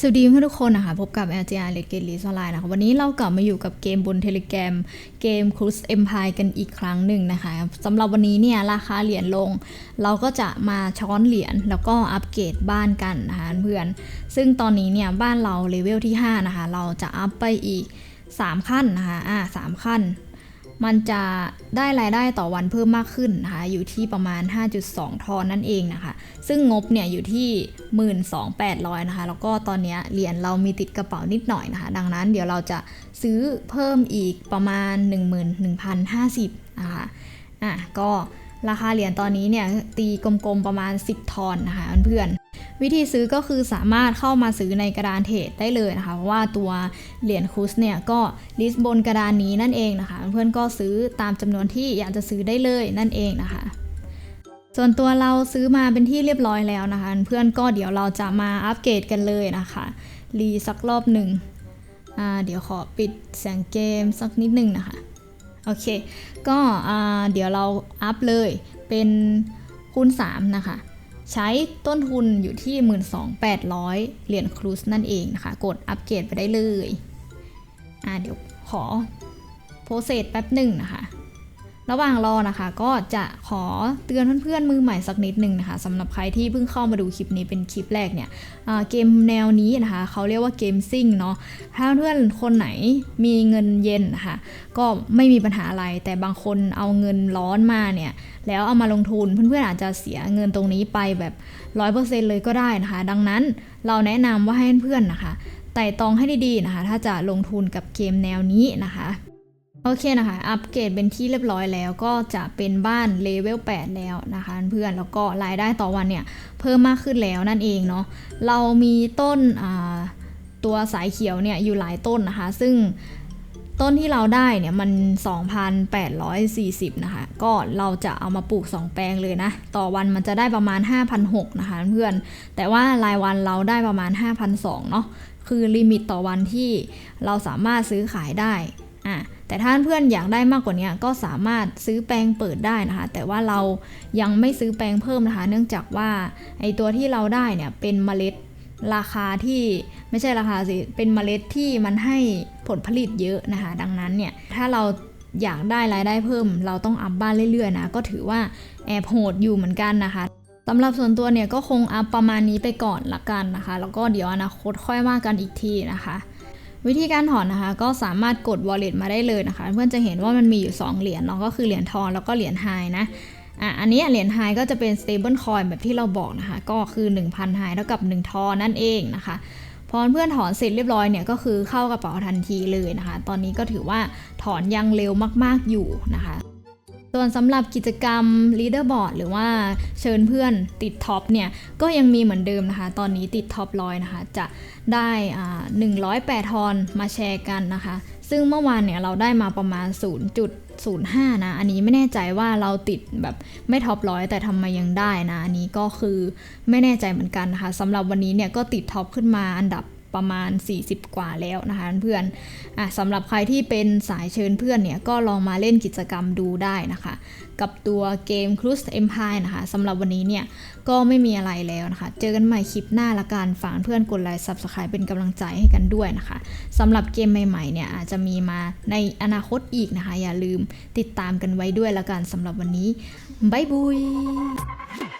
สวัสดีเพื่อนทุกคนนะคะ พบกับ LGR l e g e n d l e s Online นะคะ วันนี้เรากลับมาอยู่กับเกมบน Telegram เกม Cruise Empire กันอีกครั้งหนึ่งนะคะสำหรับวันนี้เนี่ยราคาเหรียญลง เราก็จะมาช้อนเหรียญแล้วก็อัปเกรดบ้านกันนะคะเพื่อน ซึ่งตอนนี้เนี่ยบ้านเราเลเวลที่ 5 นะคะ เราจะอัพไปอีก 3 ขั้นนะคะอ่า3ขั้น มันจะได้รายได้ต่อวันเพิ่มมากขึ้นนะคะ อยู่ที่ประมาณ 5.2 ทอนนั่นเองนะคะ ซึ่งงบเนี่ยอยู่ที่ 12,800 นะคะ แล้วก็ตอนนี้เหรียญเรามีติดกระเป๋านิดหน่อยนะคะ ดังนั้นเดี๋ยวเราจะซื้อเพิ่มอีกประมาณ 11,050 นะคะ อะ ก็ราคาเหรียญตอนนี้เนี่ยตีกลมๆประมาณ 10 ทอนนะคะเพื่อนๆ วิธีซื้อก็คือสามารถเข้ามาซื้อในกระดานเทรดได้เลยนะคะ เพราะว่าตัวเหรียญคุสเนี่ยก็ลิสต์บนกระดานนี้นั่นเองนะคะ เพื่อนก็ซื้อตามจำนวนที่อยากจะซื้อได้เลยนั่นเองนะคะส่วนตัวเราซื้อมาเป็นที่เรียบร้อยแล้วนะคะ เพื่อนก็เดี๋ยวเราจะมาอัปเกรดกันเลยนะคะรีสักรอบหนึ่งเดี๋ยวขอปิดเสียงเกมสักนิดหนึ่งนะคะ โอเค ก็เดี๋ยวเราอัพเลยเป็นคูณ3นะคะ ใช้ต้นทุนอยู่ที่ 12,800 เหรียญครูสนั่นเองนะคะ กดอัปเกรดไปได้เลย อ่าเดี๋ยวขอโพสเซสแป๊บหนึ่งนะคะ ระหว่างรอนะคะ ก็จะขอเตือนเพื่อนๆมือใหม่สักนิดหนึ่งนะคะสำหรับใครที่เพิ่งเข้ามาดูคลิปนี้เป็นคลิปแรกเนี่ยเกมแนวนี้นะคะเขาเรียกว่าเกมซิ่งเนาะถ้าเพื่อนคนไหนมีเงินเย็นนะคะก็ไม่มีปัญหาอะไร แต่บางคนเอาเงินร้อนมาเนี่ยแล้วเอามาลงทุนเพื่อนๆอาจจะเสียเงินตรงนี้ไปแบบร้อยเปอร์เซ็นเลยก็ได้นะคะ ดังนั้นเราแนะนำว่าให้เพื่อนๆนะคะไต่ตองให้ดีๆนะคะ ถ้าจะลงทุนกับเกมแนวนี้นะคะ โอเคนะคะ อัปเกรดเป็นที่เรียบร้อยแล้วก็จะเป็นบ้านเลเวล8แล้วนะคะเพื่อนแล้วก็รายได้ต่อวันเนี่ยเพิ่มมากขึ้นแล้วนั่นเองเนาะเรามีต้นตัวสายเขียวเนี่ยอยู่หลายต้นนะคะ ซึ่งต้นที่เราได้เนี่ยมัน 2,840 นะคะ ก็เราจะเอามาปลูก 2 แปลงเลยนะ ต่อวันมันจะได้ประมาณ5,600นะคะเพื่อน แต่ว่ารายวันเราได้ประมาณ5,200เนาะ คือลิมิตต่อวันที่เราสามารถซื้อขายได้ อะแต่ถ้าเพื่อนอยากได้มากกว่านี้ก็สามารถซื้อแปลงเปิดได้นะคะ แต่ว่าเรายังไม่ซื้อแปลงเพิ่มนะคะ เนื่องจากว่าไอตัวที่เราได้เนี่ยเป็นเมล็ดราคาที่ไม่ใช่ราคาสิ เป็นเมล็ดที่มันให้ผลผลิตเยอะนะคะ ดังนั้นเนี่ยถ้าเราอยากได้รายได้เพิ่ม เราต้องอัพบ้านเรื่อยๆนะก็ถือว่าแอบโหดอยู่เหมือนกันนะคะสำหรับส่วนตัวเนี่ยก็คงอัพประมาณนี้ไปก่อนละกันนะคะ แล้วก็เดี๋ยวอนาคตค่อยว่ากันอีกทีนะคะ วิธีการถอนนะคะ ก็สามารถกด wallet มาได้เลยนะคะ เพื่อนจะเห็นว่ามันมีอยู่ 2 เหรียญเนาะก็คือเหรียญทองแล้วก็เหรียญไฮนะอะอันนี้เหรียญไฮก็จะเป็น stable coin แบบที่เราบอกนะคะ ก็คือ 1,000ไฮเท่ากับ 1 ทอนั่นเองนะคะพอเพื่อนถอนเสร็จเรียบร้อยเนี่ยก็คือเข้ากระเป๋าทันทีเลยนะคะ ตอนนี้ก็ถือว่าถอนยังเร็วมากๆอยู่นะคะ ส่วนสำหรับกิจกรรม leaderboard หรือว่าเชิญเพื่อนติดท็อปเนี่ย ก็ยังมีเหมือนเดิมนะคะ ตอนนี้ติดท็อปร้อยนะคะ จะได้อ่า108ทอนมาแชร์กันนะคะ ซึ่งเมื่อวานเนี่ยเราได้มาประมาณ 0.05 นะ อันนี้ไม่แน่ใจว่าเราติดแบบไม่ท็อปร้อยแต่ทำไมยังได้นะ อันนี้ก็คือไม่แน่ใจเหมือนกันนะคะสำหรับวันนี้เนี่ยก็ติดท็อปขึ้นมาอันดับ ประมาณ 40 กว่าแล้วนะคะเพื่อนอะสำหรับใครที่เป็นสายเชิญเพื่อนเนี่ยก็ลองมาเล่นกิจกรรมดูได้นะคะ กับตัวเกม Cruise Empire นะคะสำหรับวันนี้เนี่ยก็ไม่มีอะไรแล้วนะคะ เจอกันใหม่คลิปหน้าละกันฝากเพื่อนกดไลค์ Subscribe เป็นกำลังใจให้กันด้วยนะคะสำหรับเกมใหม่ๆเนี่ยอาจจะมีมาในอนาคตอีกนะคะ อย่าลืมติดตามกันไว้ด้วยละกันสำหรับวันนี้บายบาย